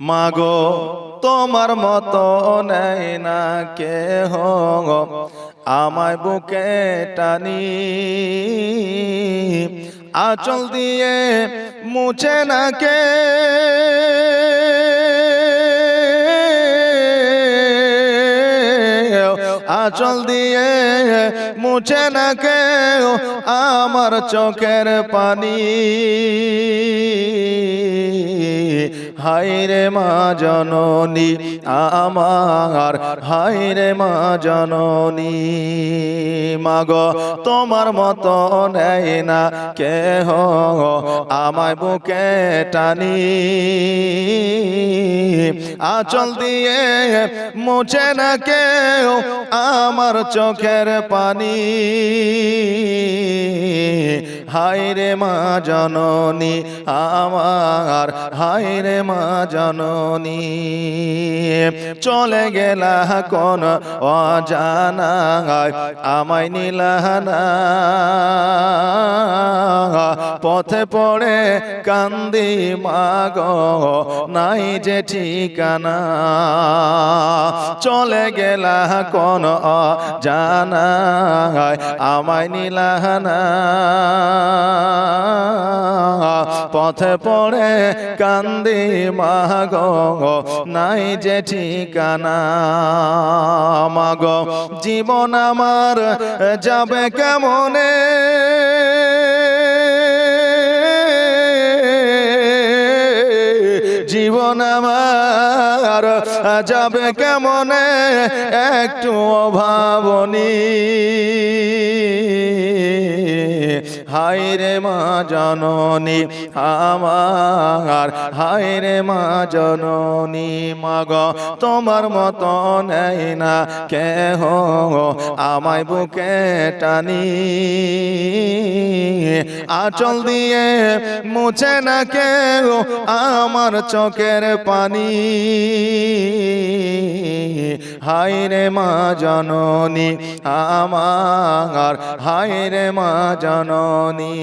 মাগো, তোমার মতো নেই না কে আমায় বুকে টানি, আচল দিয়ে মুছে না কে। আচল দিয়ে মুছে না কেউ আমার চোখের পানি। হাইরে মা জননী, আমার হাইরে মা জননী। মাগ, তোমার মত নেই না কেহ আমায় বুকে টানি। আচল দিয়ে মুছে না কেউ আমার চোখের পানি। হাইরে মা জননী, আমার হাইরে মা জননী। চলে গেলা কোন অজানা আমায় নিলাহানা পথে পড়ে কান্দি, মাগ, নাই যে ঠিকানা। চলে গেলা কোন জানা আমায় নিলাহানা পথে পড়ে কান্দি, মাগ, নাই যে ঠিকানা। মাগ, জীবন আমার যাবে কেমনে? জীবন আমার যাবে কেমনে একটু অভাবনী? হাইরে মা জননী, আমার হাইরে মা জননী, মাগ, তোমার মতো নেই না কেহ আমায় বুকে টানি। আচল দিয়ে মুছে না কেউ আমার চোখের পানি। হাইরে মা জননী আমার হাইরে মা জননী।